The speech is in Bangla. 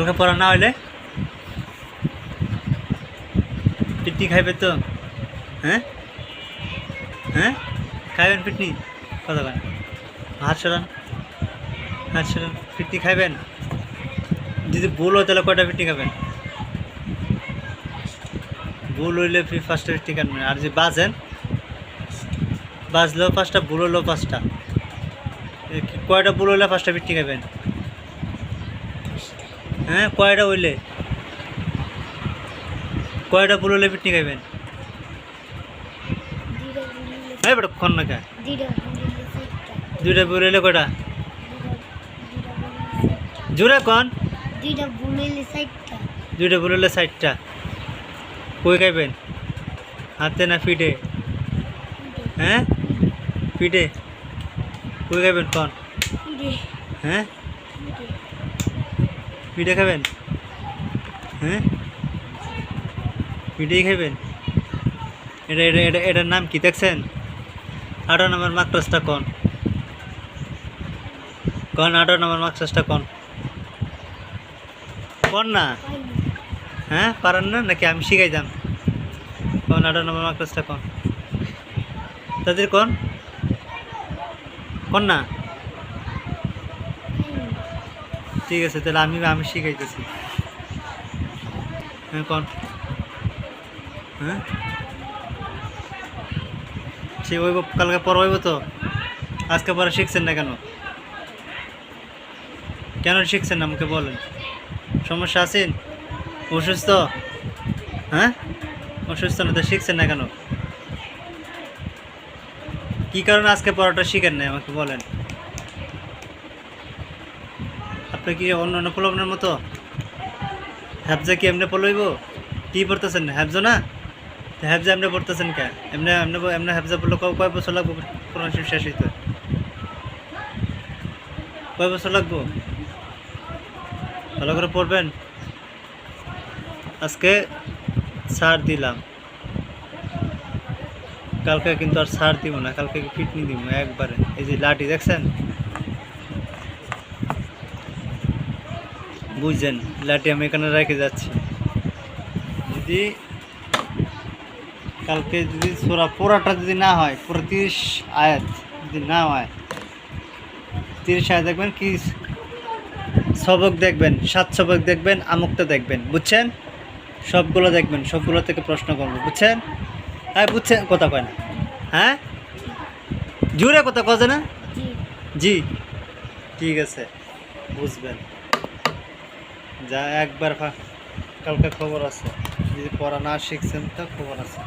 কালকে পড়া না হইলে? পিটনি খাইবে তো? হ্যাঁ? হ্যাঁ? খাইবেন পিটনি? কত কেন হাত সরান। হাত সরান। পিটনি খাইবেন? যদি ভুল হয় তাহলে কয়টা পিটনি খাবেন? ভুল হইলে ফি ফার্স্টটা পিটনি খাবেন আর যদি বাজেন, বাজলেও পাঁচটা, ভুল হলেও পাঁচটা। কয়টা ভুল হইলে পাঁচটা পিটনি খাবেন হ্যাঁ কয়টা হইলে? কয়টা ভুল হলে পিটনি খাইবেন দুইটা এই বেটা না খায় দুইটা চারটা হইলে কয়টা? দুইটা দুইটা জোরে কন। দুইটা দুইটা ভুল হলে ষাটটা কই খাইবেন? হাতে না পিঠে হ্যাঁ? পিঠে কই খাইবেন কন? হ্যাঁ? পিঠে খাবেন? হ্যাঁ? পিঠেই খাবেন? এটা এটা এটা, এটার নাম কি দেখছেন? আঠারো নম্বর মার্কসটা কন? কন আঠারো নম্বর মার্কসটা কন? কন না? হ্যাঁ পারেন না? নাকি আমি শিখাই যাম কন আঠারো নম্বর মার্কসটা কন? তাদের কন? কন না? ঠিক আছে, তাহলে আমি আমি শিখাইতেছি। হ্যাঁ কন। হ্যাঁ? সে কালকে পড়াইব তো? আজকে পরে শিখছেন না কেন? কেন শিখছেন না আমাকে বলেন? সমস্যা আছেন? অসুস্থ? হ্যাঁ? অসুস্থ না তো শিখছেন না কেন? কী কারণে আজকে পড়াটা শিখেন না আমাকে বলেন? আপনি কি অন্য অন্য প্রলোভনের মতো? হ্যাবজা কি এমনি পড়লইব কি পড়তেছেন? হ্যাবজা না? হ্যাবজা এমনি পড়তেছেন কে? এমনি এমনি এমনি হ্যাবজা পড়লে কয় বছর লাগবো? কোরআন শেষ হইতে? কয় বছর লাগবো? ভালো করে পড়বেন। আজকে ছাড় দিলাম। কালকে কিন্তু আর ছাড় দিব না, কালকে কিডনি দিব একবারে। এই যে লাঠি দেখছেন? বুঝছেন লাঠি আমি এখানে রেখে যাচ্ছি। যদি কালকে যদি সোরা পোড়াটা যদি না হয় পুরো তিরিশ আয়াত যদি না হয় তিরিশ আয়াত দেখবেন কি সবক দেখবেন সাত সবক দেখবেন আমুকটা দেখবেন বুঝছেন? সবগুলো দেখবেন সবগুলো থেকে প্রশ্ন করব বুঝছেন? হ্যাঁ বুঝছেন কথা কয় না। হ্যাঁ? জোরে কথা কজে না? জি। ঠিক আছে বুঝবেন। যা একবার কালকে খবর আছে। যদি পড়া না শিখছেন তা খবর আছে।